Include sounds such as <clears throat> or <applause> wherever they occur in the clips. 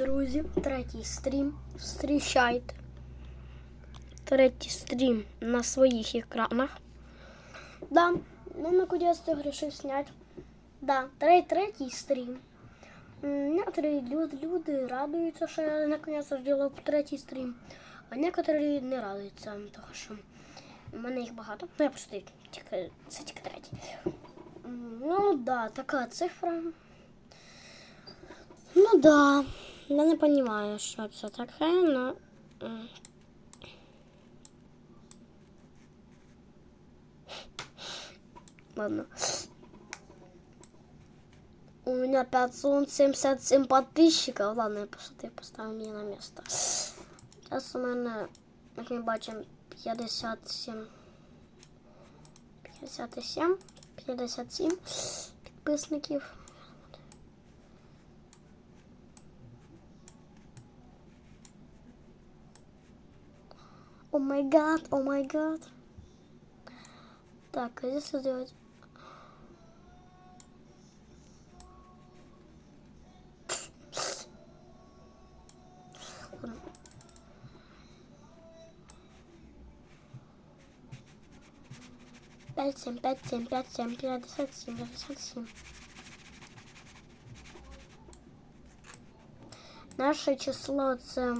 Друзі, третій стрім. Встрічайте. Третій стрім на своїх екранах. Да, ну наконец-то решил снять. Да, третій, третій стрім. Некоторые люди, люди радуються, що я наконец-то зробив третій стрім, а некоторі не радуються, тому що в мене їх багато. Ну, я просто тільки, це тільки третій. Ну да, така цифра. Ну да, я не понимаю, що це таке, м. Ладно. У меня 577 подписчиков. Ладно, я просто поставлю меня на место. Сейчас у меня, як ми бачимо, 57. 57. 57 підписників. Май гад, о май гад. Так, а здесь сделать? Пять, семь, пять, семь, пять, семь, пятьдесят семь, пятьдесят семь. Наше число це,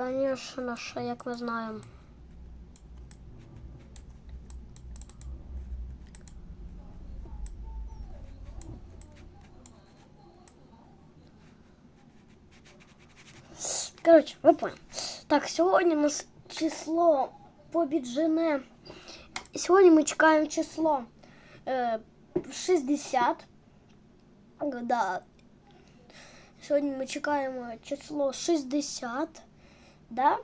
конечно ж, як ми знаємо. Коротше, ви поняли. Так, сьогодні у нас число побіджене. Сьогодні ми чекаємо число е, 60. Да. Сьогодні ми чекаємо число 60. Да?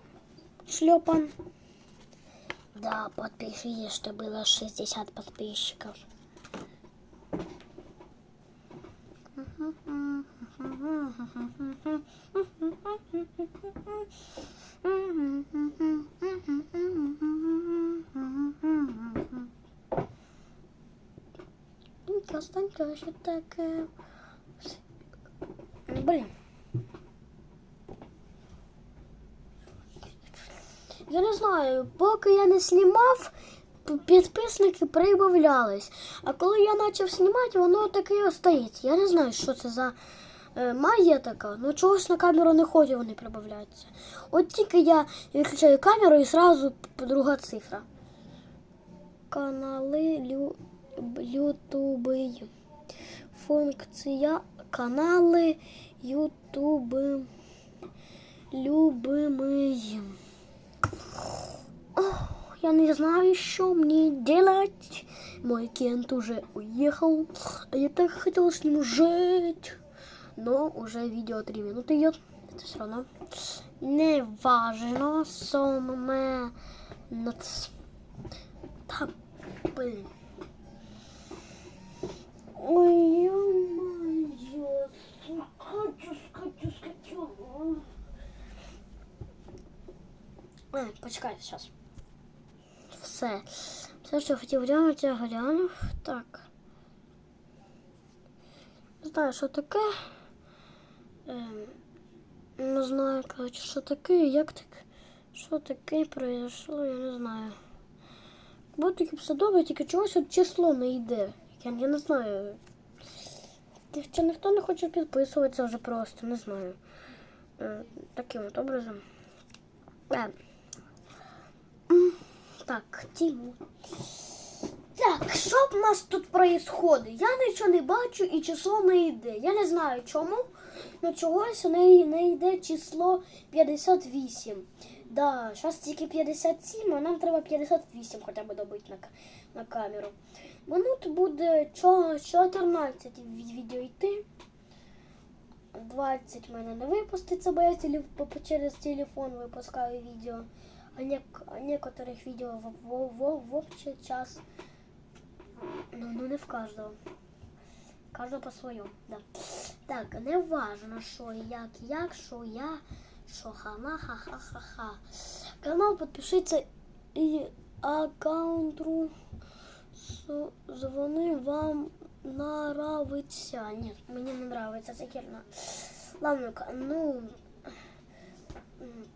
Шлепан. Да, подпиши, что было 60 подписчиков. Станька, станька, що таке? Блін. Я не знаю, поки я не знімав, підписники прибавлялись. А коли я почав знімати, воно таке і остається. Я не знаю, що це за е, магія така. Ну чогось на камеру не ходять, вони прибавляються. От тільки я виключаю камеру і одразу друга цифра. Канали лю... Ютуби. Функція канали Ютуби. Любимий. Я не знаю, что мне делать. Мой Кент уже уехал, а я так хотела с ним жить. Но уже видео 3 минуты идет. Это все равно не важно. Нац- Да, блин. Ой, ё-моё. Скачу, скачу, скачу. А, почекай, зараз. Все. Все, що хотів глянути, я глянув. Так. Не знаю, що таке. Ем, не знаю, коротше, що таке, як так. Що таке произошло, я не знаю. Бо таки все добре, тільки чогось от число не йде. Я, я не знаю. Чи ніхто не хоче підписуватися вже просто, не знаю. Е, таким от образом. Е, М, Так, Тиму. Так, що в нас тут происходить? Я нічого не бачу і число не йде. Я не знаю чому, але чогось не, не йде число 58. Да, зараз тільки 57, а нам треба 58 хоча б добити на, на камеру. Минут буде 14 від- відео йти. 20 в мене не випуститься, бо я теле- по- по- через телефон випускаю відео. Некоторых видео в, в, в, в общий час. Ну, ну не в каждого. Каждого по своєму, да. Так, не важно, що як, як, що я, що хана, ха-ха-ха-ха. Канал підпишіться і аккаунту с- дзвони вам нравиться. Ні, мені не нравиться, це херня. Ладно-ка, ну.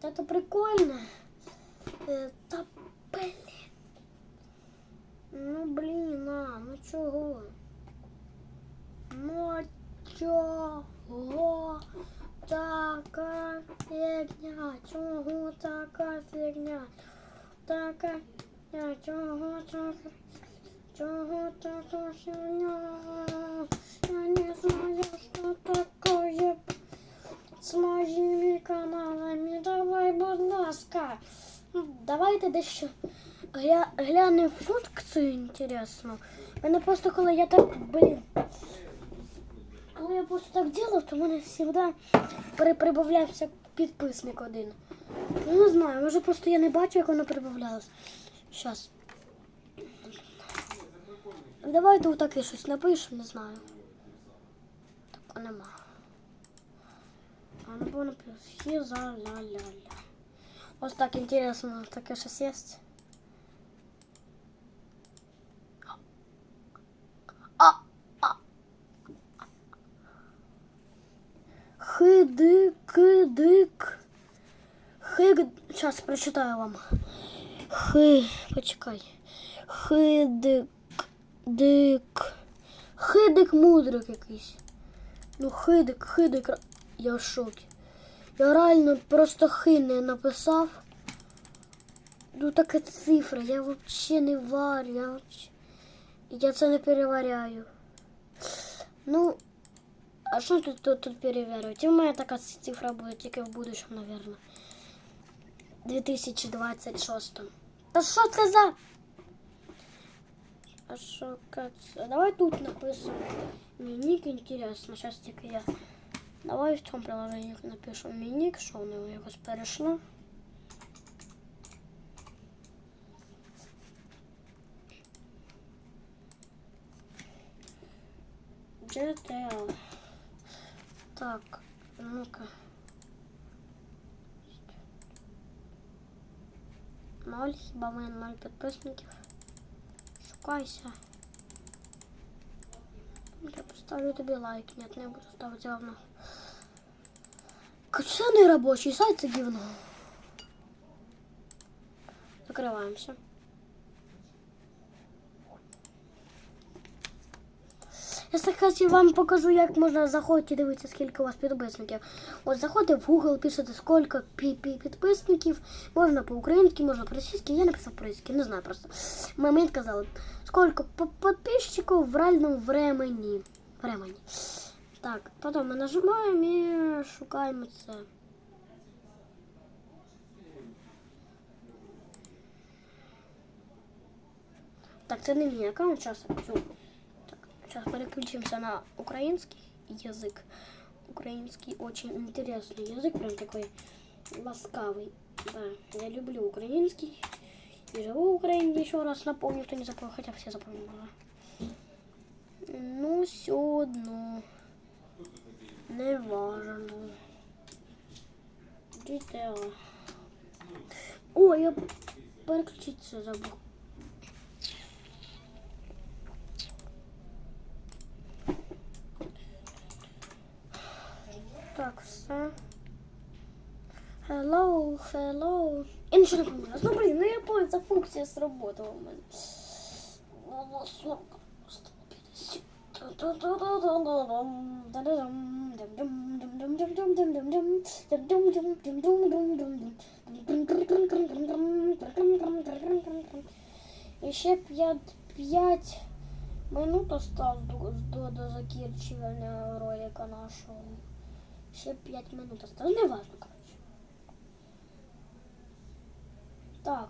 Это прикольно. Э, Та блін. Ну блін, а, ну чого? Ну а чого така фігня? Чого така фігня? Така фігня, чого така? Чого така фігня? Я не знаю, що таке з моїми каналами. Давай, будь ласка. Ну, Давайте дещо гля... глянемо функцію інтересну. Мене просто коли я так, блін. Коли я просто так делав, то в мене завжди переприбавлявся підписник один. Ну, не знаю, може просто я не бачу, як воно прибавлялось. Щас. Давайте отаке щось напишемо, не знаю. Так, нема. А ну було написано хіза-ля-ля-ля. Ось так інтересно, таке щось є. А, а. Хидик-дик. Хиг... Сейчас прочитаю вам. Хи... Почекай. Хидик. Дик. Хидик мудрик якийсь. Ну, хидик, хидик. ра- Я в шокі. Я реально просто хи не написав. Ну така цифра, я взагалі не варю. Я, вообще... я це не переваряю. Ну, а що тут, тут, тут перевірювати? У мене така цифра буде тільки в будущому, мабуть. 2026. Та що це за? А що кац? Давай тут напишем. Мій ник интересно. Сейчас тільки я. Давай в цьому приложенні напишу мій ник, що нього якось перейшло. GTL. Так, ну-ка. Ноль, хіба в ноль підписників. Шукайся. Я поставлю тебе лайк. Нет, не буду ставить равно. Качественный рабочий сайт и гивно. Закрываемся. Я кстати, вам покажу, як можна заходити дивитися, скільки у вас підписників. От заходите в Google, пишете, скільки пі- пі- підписників. Можна по-українськи, можна по-російськи. Я написав по-російськи, не знаю просто. Мені сказали, скільки підписчиків в реальному времені. времені. Так, потім ми нажимаємо і шукаємо це. Так, це не мій аккаунт, зараз. Так, сейчас переключимся на украинский язык. Украинский очень интересный язык, прям такой ласкавый. Да, я люблю украинский. И живу в Украине, еще раз напомню, кто не запомнил, хотя все запомнили. Ну, все одно. Не важно. GTA. О, я переключиться забыл. Так, все. Hello, hello. Я нічого не пам'ятаю. Ну, блін, ну я пам'ятаю, ця функція сработала в мене. 40, 150. І ще 5, 5 минут осталось до, до, до закінчення ролика нашого. Ще 5 минут осталось. Не важно, короче. Так.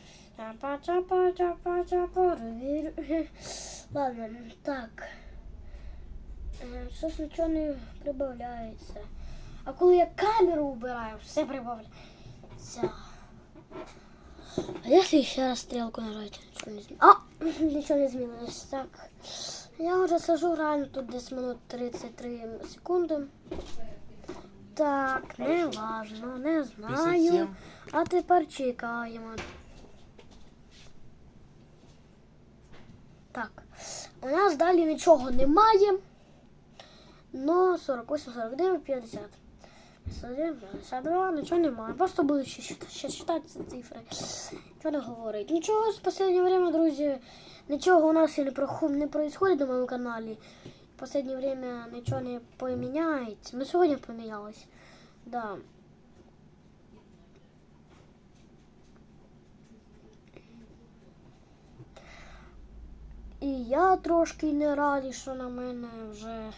<laughs> Ладно, так. Е, Щось нічого не прибавляється. А коли я камеру убираю, все прибавляється. А если ще раз стрелку нажать? Нічого не змінилось. А! <clears throat> Нічого не змінилось. Так. Я вже сижу реально тут десь минут 33 секунди. Так, не важно, не знаю. А тепер чекаємо. Так. У нас далі нічого немає. Но 48, 49, 50. 51, 52, нічого немає. Просто буду ще, ще читати ці цифри. Нічого не говорить. Нічого з останнє время, друзі, нічого у нас і не, проху- не происходит на моєму каналі. В останнє время нічого не поміняється. Ну, сьогодні помінялось. Да. І я трошки не радий, що на мене вже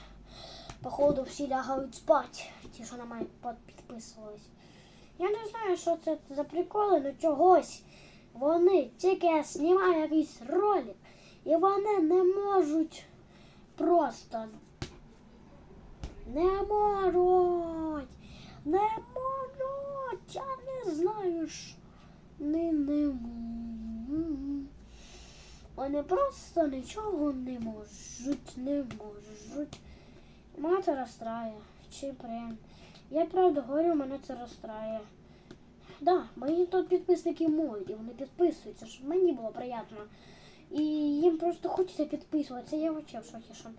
походу всі лягають спати, ті, що на мене під- підписувались. Я не знаю, що це за приколи, але чогось. Вони тільки я знімаю якийсь ролик, і вони не можуть просто. Не можуть. Не можуть. Я не знаю. що Не, не можуть. Вони просто нічого не можуть, не можуть. Мене це розстрає. Чи прям. Я правда говорю, мене це розстрає. Да, мої тут підписники можуть, і вони підписуються, щоб мені було приємно. І їм просто хочеться підписуватися. Я вообще в шокі, що,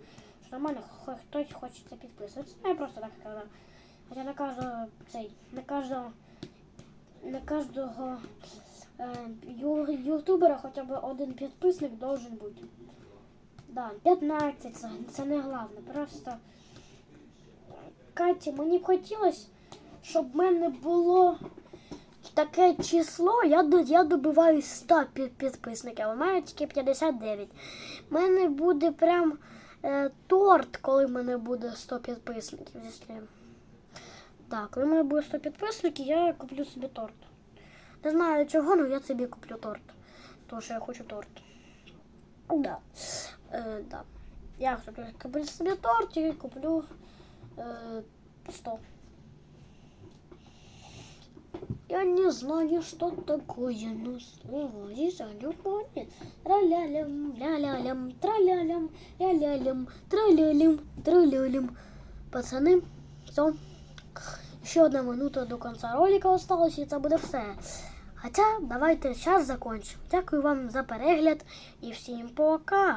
що нормально хо- хтось хочеться підписуватися. Ну, я просто так казав. Хоча на кожного цей, на кожного, на кожного ютубера хоча б один підписник должен бути. Да, 15 це, це не головне. Просто Катя, мені б хотілося, щоб в мене було таке число. Я, я добиваю 100 під, підписників, а мене тільки 59. У мене буде прям е, торт, коли в мене буде 100 підписників. Так, коли в мене буде 100 підписників, я куплю собі торт. Не знаю чого, але я собі куплю торт. Тому що я хочу торт. Да. Е, да. Я куплю собі торт і куплю е, 100. Я не знаю, что такое, но слово из любовь. Тра-ля-лям, ля-ля-лям. Пацани, все. Ще одна минута до кінця ролика осталось, і це буде все. Хоча давайте час закончимо. Дякую вам за перегляд і всім пока.